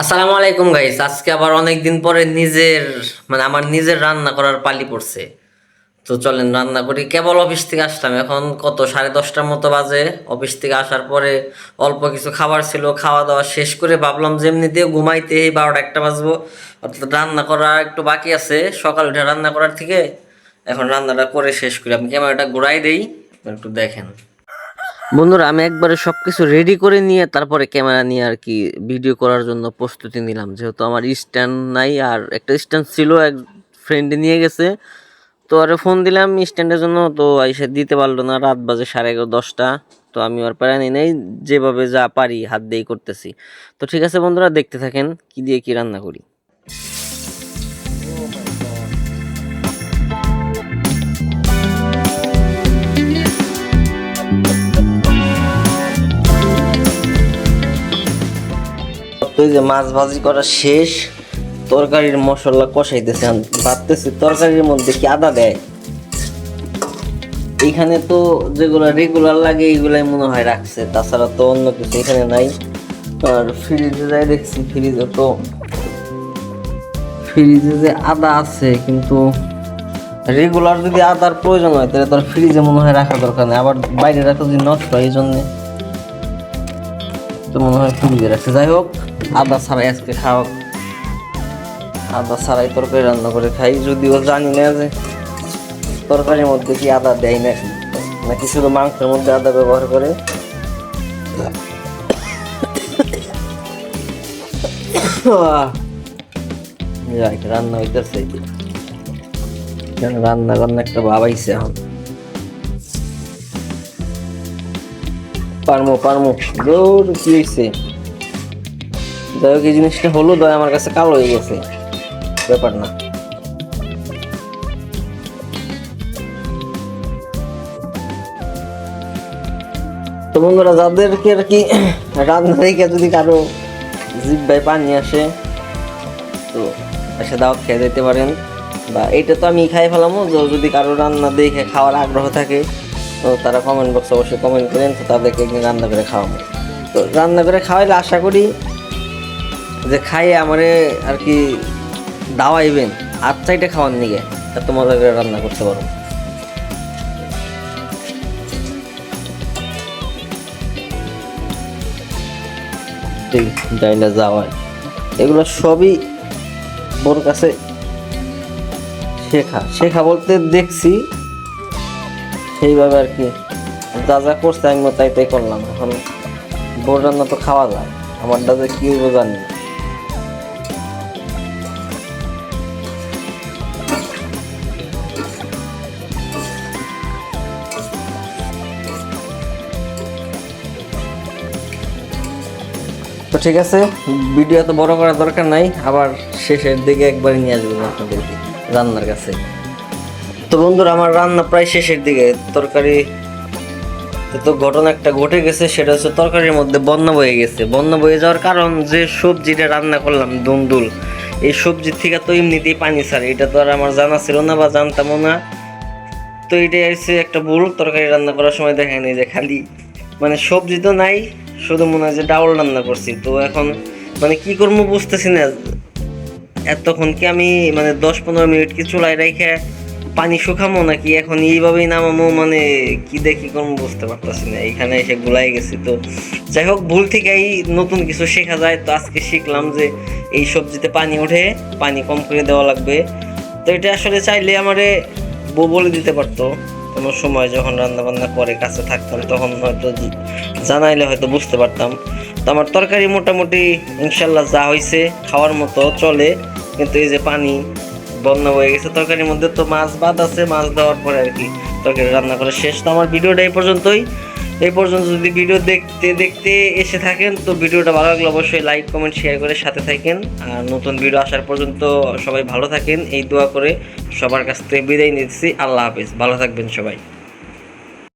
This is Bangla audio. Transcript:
আসসালামু আলাইকুম গাইস আজকে আবার অনেক দিন পরে নিজের মানে আমার নিজের রান্না করার পালি পড়ছে। তো চলেন রান্না করি। কেবল অফিস থেকে আসলাম, এখন কত? সাড়ে দশটার মতো বাজে। অফিস থেকে আসার পরে অল্প কিছু খাবার ছিল খাওয়া দাওয়া শেষ করে ভাবলাম যে এমনিতে ঘুমাইতে এই বারোটা একটা বাজবো। অর্থাৎ রান্না করা একটু বাকি আছে। সকাল উঠে রান্না করার থেকে এখন রান্নাটা করে শেষ করি। আমি ক্যামেরাটা ঘুরাই দেই, একটু দেখেন। বন্ধুরা, আমি একবারে সব কিছু রেডি করে নিয়ে তারপরে ক্যামেরা নিয়ে আর কি ভিডিও করার জন্য প্রস্তুতি নিলাম। যেহেতু আমার স্ট্যান্ড নাই আর একটা স্ট্যান্ড ছিল, এক ফ্রেন্ডে নিয়ে গেছে। তো আরে ফোন দিলাম স্ট্যান্ডের জন্য তো এসে দিতে পারল না। রাত বাজে সাড়ে এগারো, দশটা। তো আমি আর প্যারানি নেই, যেভাবে যা পারি হাত দিয়েই করতেছি। তো ঠিক আছে বন্ধুরা, দেখতে থাকেন কি দিয়ে কি রান্না করি। এই যে মাছ ভাজি করা শেষ, তরকারির মশলা কষাইতেছে। ভাবতেছি তরকারির মধ্যে কি আদা দেয়? এখানে তো যেগুলো রেগুলার লাগে এইগুলাই মনে হয় রাখছে। তাছাড়া তো অন্য কিছু এখানে নাই। আর ফ্রিজে যাই দেখছি ফ্রিজে তো ফ্রিজে যে আদা আছে, কিন্তু রেগুলার যদি আদার প্রয়োজন হয়, তাহলে তোর ফ্রিজে মনে হয় রাখা দরকার নেই। আবার বাইরে রাখা যদি নষ্ট হয়, এই জন্যে তো মনে হয় ফ্রিজে রাখছে যাই হোক, আদা ছাড়াই আজকে খাওয়া। আদা ছাড়াই তরকারি রান্না করে খাই। যদিও জানি না যে তরকারির মধ্যে কি আদা দেয় না নাকি শুধু মাংসের মধ্যে আদা ব্যবহার করে। রান্না হইতেছে। রান্না রান্না একটা বাবাইছে এখন। পারমো পারমো। দৌড় কি হয়েছে যাই হোক, এই জিনিসটা হলুদ হয় আমার কাছে কালো হয়ে গেছে। ব্যাপার না। তো বন্ধুরা, যাদেরকে আর কি রান্না থেকে যদি কারও জিব্বায় পানি আসে, তো এসে দাওয়াত খেয়ে যেতে পারেন। বা এটা তো আমি খাই ফেলামো যদি কারও রান্না দেখে খাওয়ার আগ্রহ থাকে তো তারা কমেন্ট বক্সে অবশ্যই কমেন্ট করেন তো তাদেরকে একদিন রান্না করে খাওয়াবো। তো রান্না করে খাওয়াইলে আশা করি যে খাইয়ে আমারে আর কি দাওয়াইবেন, আর চাইটা খাওয়ার নিগে এত মজা করে রান্না করতে পারো। ডাইলা যাওয়ায় এগুলো সবই বোর কাছে শেখা। শেখা বলতে দেখছি সেইভাবে আর কি যা যা করছে আমি তাই তাই করলাম। এখন বোর রান্না তো খাওয়া যায়, আমারটা যে কি হইব জানি তো ঠিক আছে, ভিডিও এত বড় করার দরকার নাই, আবার শেষের দিকে একবার নিয়ে আসবেন আপনাদেরকে রান্নার কাছে। তো বন্ধুরা, আমার রান্না প্রায় শেষের দিকে। তরকারি, তো ঘটনা একটা ঘটে গেছে, সেটা হচ্ছে তরকারির মধ্যে বন্যা বয়ে গেছে। বন্যা বয়ে যাওয়ার কারণ যে সবজিটা রান্না করলাম, দুমদুল, এই সবজির থেকে তো এমনিতেই পানি ছাড়ে। এটা তো আর আমার জানা ছিল না বা জানতামও না। তো এটাই হচ্ছে একটা ভুল, তরকারি রান্না করার সময় দেখা নেই যে খালি মানে সবজি তো নাই, শুধু মনে হয় যে ডাউল রান্না করছি। তো এখন মানে কি করব বুঝতেছি না। এতক্ষণ কি আমি মানে দশ পনেরো মিনিট কি চুলায় রেখে পানি শুকামো নাকি? এখন এইভাবেই নামামো মানে কি দেখি করব বুঝতে পারতেছি না। এখানে এসে গুলাই গেছি তো। যাই হোক, ভুল থেকেই নতুন কিছু শেখা যায়। তো আজকে শিখলাম যে এই সবজিতে পানি ওঠে, পানি কম করে দেওয়া লাগবে। তো এটা আসলে চাইলে আমারে বউ বলে দিতে পারতো। কোনো সময় যখন রান্না বান্না করে, কাছে থাকতাম, তখন হয়তো জানাইলে হয়তো বুঝতে পারতাম। তো আমার তরকারি মোটামুটি ইনশাল্লাহ যা হয়েছে খাওয়ার মতো চলে। কিন্তু এই যে পানি বন্যা হয়ে গেছে, তরকারির মধ্যে তো মাছ বাদ আছে, মাছ দেওয়ার পরে আর কি তরকারি রান্না করে শেষ। তো আমার ভিডিওটা এই পর্যন্তই। এই পর্যন্ত যদি ভিডিও দেখতে দেখতে এসে থাকেন, তো ভিডিওটা ভালো লাগলে অবশ্যই লাইক, কমেন্ট শেয়ার করে সাথে থাকেন। আর নতুন ভিডিও আসার পর্যন্ত সবাই ভালো থাকেন। এই দোয়া করে সবার কাছ থেকে বিদায় নিচ্ছি। আল্লাহ হাফিজ। ভালো থাকবেন সবাই।